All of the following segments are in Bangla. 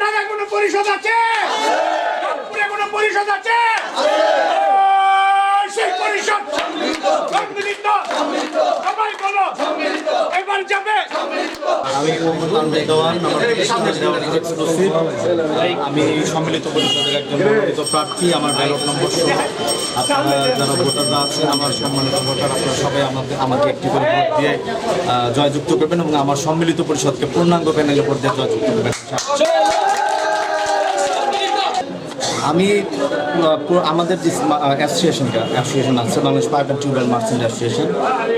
ঢাকায় কোনো পরিষদ আছে? রংপুরে কোনো পরিষদ আছে ও, সেই পরিষদ সম্মিলিত সবাই বলো এবার যাবে আমি মোহাম্মদ দেওয়ান আমি সম্মিলিত পরিষদের একজন মনোনীত প্রার্থী আমার ব্যালট নম্বর আপনারা যারা ভোটাররা আছেন আমার সম্মানিত ভোটার আপনারা সবাই আমাকে আমাকে একটি করে ভোট দিয়ে জয়যুক্ত করবেন এবং আমার সম্মিলিত পরিষদকে পূর্ণাঙ্গ প্যানেলে ভোট দিয়ে জয়যুক্ত করবেন। আমি আমাদের যে অ্যাসোসিয়েশনটা অ্যাসোসিয়েশন আছে, Bangladesh pipe and tubewell merchant association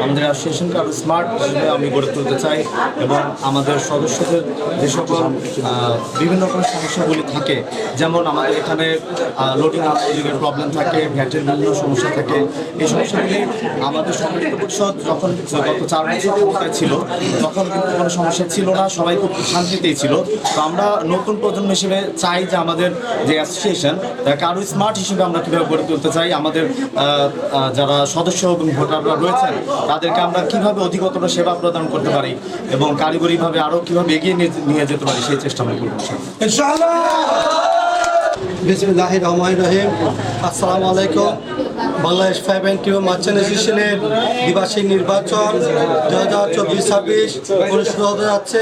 আমাদের অ্যাসোসিয়েশনকে আরও স্মার্ট হিসেবে আমি গড়ে তুলতে চাই এবং আমাদের সদস্যদের যে সকল বিভিন্ন রকম সমস্যাগুলি থাকে, যেমন আমাদের এখানে লোডিং আউটলিগের প্রবলেম থাকে, ভ্যাটের বিভিন্ন সমস্যা থাকে, এই সমস্যাগুলি আমাদের সম্মিলিত যখন গত চার বছর ক্ষমতায় ছিল, তখন কিন্তু কোনো সমস্যা ছিল না, সবাই খুব শান্তিতেই ছিল। তো আমরা নতুন প্রজন্ম হিসেবে চাই যে আমাদের যে অ্যাসোসিয়েশন তাকে আরও স্মার্ট হিসেবে আমরা কীভাবে গড়ে তুলতে চাই, আমাদের যারা সদস্য এবং ভোটাররা রয়েছেন, তাদেরকে আমরা কীভাবে অধিকতর সেবা প্রদান করতে পারি এবং কারিগরিভাবে আরও কীভাবে এগিয়ে নিয়ে যেতে পারি সেই চেষ্টা আমরা করব। বিসমিল্লাহ রহমান রহিম। আসসালামু আলাইকুম। Bangladesh five and tube merchant অ্যাসোসিয়েশনের দ্বিবার্ষিক নির্বাচন দু হাজার চব্বিশ ছাব্বিশ অনুষ্ঠিত হতে যাচ্ছে।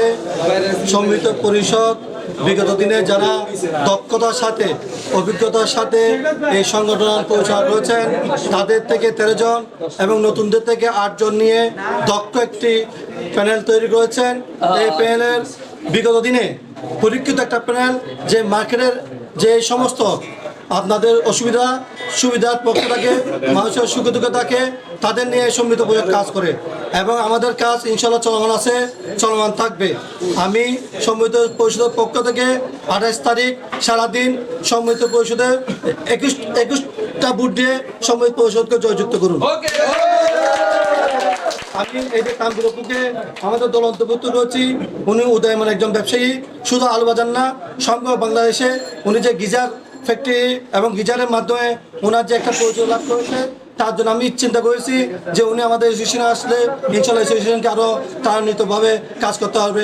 সম্মিলিত পরিষদ বিগত দিনে যারা দক্ষতার সাথে, অভিজ্ঞতার সাথে এই সংগঠন পরিচালনা করেছেন তাদের থেকে তেরো জন এবং নতুনদের থেকে আটজন নিয়ে দক্ষ একটি প্যানেল তৈরি করেছেন। এই প্যানেলের বিগত দিনে পরীক্ষিত একটা প্যানেল যে মার্কেটের যে সমস্ত আপনাদের অসুবিধা সুবিধার পক্ষ থাকে মানুষের সুখে দুঃখে থাকে তাদের নিয়ে সম্মিলিত পরিষদ কাজ করে। এবং আমাদের কাজ ইনশাল্লাহ চলমান আছে চলমান থাকবে। আমি সম্মিলিত পরিষদের পক্ষ থেকে আঠাশ তারিখ সারাদিন সম্মিলিত পরিষদে একুশ একুশটা বুট দিয়ে সম্মিলিত পরিষদকে জয়যুক্ত করুন। আমি এই যে কামগুলোকে আমাদের দল অন্তর্ভুক্ত রয়েছি উনি উদয়মান একজন ব্যবসায়ী শুধু আলু বাজার না সমগ্র বাংলাদেশে উনি যে গিজার ফ্যাক্টরি এবং গিজারের মাধ্যমে ওনার যে একটা পরিচয় লাভ করেছে, তার জন্য আমি চিন্তা করেছি যে উনি আমাদের এসোসিয়েশনে আসলে ইনশাল্লাহ এসোসিয়েশনকে আরও ত্বরান্বিতভাবে কাজ করতে হবে